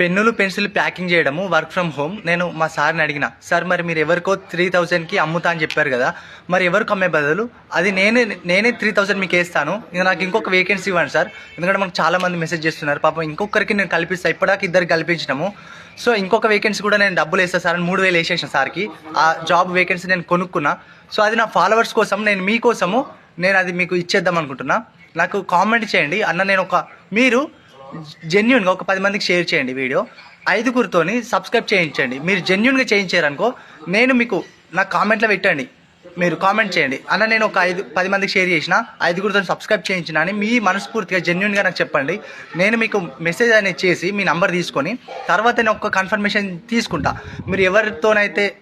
పెన్నులు pencil packing చేయడము work from home. నేను మా సార్ని అడిగిన సార్ మరి మీరు ఎవరికో త్రీ థౌజండ్కి అమ్ముతా అని చెప్పారు కదా మరి ఎవరికి అమ్మే బదులు? అది నేనే నేనే త్రీ థౌజండ్ మీకు వేస్తాను. ఇంకా నాకు ఇంకొక వేకెన్సీ ఇవ్వండి సార్. ఎందుకంటే మనకు చాలా మంది మెసేజ్ చేస్తున్నారు. పాపం ఇంకొకరికి నేను కల్పిస్తాను ఇప్పటిదాకా ఇద్దరికి కల్పించినాము. సో ఇంకొక వేకెన్సీ కూడా నేను డబ్బులు వేస్తాను సార్ అని మూడు వేలు వేసేసాను సార్కి. ఆ జాబ్ వేకెన్సీ నేను కొనుక్కున్నా. సో అది నా ఫాలోవర్స్ కోసం నేను మీకోసము నేను అది మీకు ఇచ్చేద్దాం అనుకుంటున్నా. నాకు కామెంట్ చేయండి. అన్న నేను ఒక మీరు జెన్యున్గా ఒక పది మందికి షేర్ చేయండి వీడియో ఐదుగురితోని సబ్స్క్రైబ్ చేయించండి. మీరు జెన్యున్గా చేయించారనుకో నేను మీకు నా కామెంట్లో పెట్టండి. మీరు కామెంట్ చేయండి. అన్న నేను ఒక ఐదు పది మందికి షేర్ చేసిన ఐదుగురితో సబ్స్క్రైబ్ చేయించిన అని మీ మనస్ఫూర్తిగా జెన్యున్గా నాకు చెప్పండి. నేను మీకు మెసేజ్ అనేది చేసి మీ నంబర్ తీసుకొని తర్వాత నేను ఒక కన్ఫర్మేషన్ తీసుకుంటా. మీరు ఎవరితోనైతే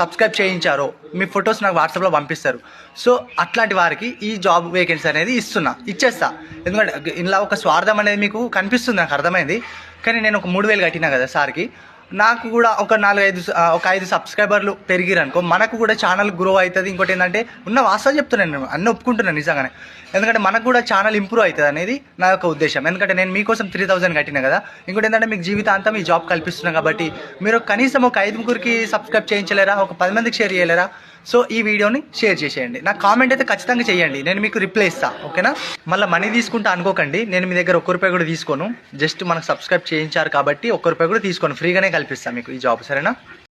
సబ్స్క్రైబ్ చేయించారో మీ ఫొటోస్ నాకు వాట్సాప్లో పంపిస్తారు. సో అట్లాంటి వారికి ఈ జాబ్ వేకెన్సీ అనేది ఇస్తున్నా. ఇచ్చేస్తా. ఎందుకంటే ఇలా ఒక స్వార్థం అనేది మీకు కనిపిస్తుంది నాకు అర్థమైంది. కానీ నేను ఒక మూడు వేలు కట్టినా కదా సార్కి. నాకు కూడా ఒక నాలుగు ఐదు ఒక ఐదు సబ్స్క్రైబర్లు పెరిగిరనుకో మనకు కూడా ఛానల్ గ్రో అవుతుంది. ఇంకోటి ఏంటంటే ఉన్న వాస్తవం చెప్తున్నాను నేను అన్నీ ఒప్పుకుంటున్నాను నిజంగానే. ఎందుకంటే మనకు కూడా ఛానల్ ఇంప్రూవ్ అవుతుంది అనేది నా యొక్క ఉద్దేశం. ఎందుకంటే నేను మీకోసం త్రీ థౌసండ్ కట్టినా కదా. ఇంకోటి ఏంటంటే మీకు జీవితాంతం ఈ జాబ్ కల్పిస్తున్నాను కాబట్టి మీరు కనీసం ఒక ఐదుగురికి సబ్స్క్రైబ్ చేయించలేరా? ఒక పది మందికి షేర్ చేయలేరా? సో ఈ వీడియోని షేర్ చేసేయండి. నా కామెంట్ అయితే ఖచ్చితంగా చేయండి. నేను మీకు రిప్లై ఇస్తాను ఓకేనా? మళ్ళీ మనీ తీసుకుంటా అనుకోకండి. నేను మీ దగ్గర ఒక్క రూపాయి కూడా తీసుకోను. జస్ట్ మనకు సబ్స్క్రైబ్ చేయించారు కాబట్టి ఒక్క రూపాయి కూడా తీసుకోను. ఫ్రీగానే కల్పిస్తాను మీకు ఈ జాబ్ సరేనా?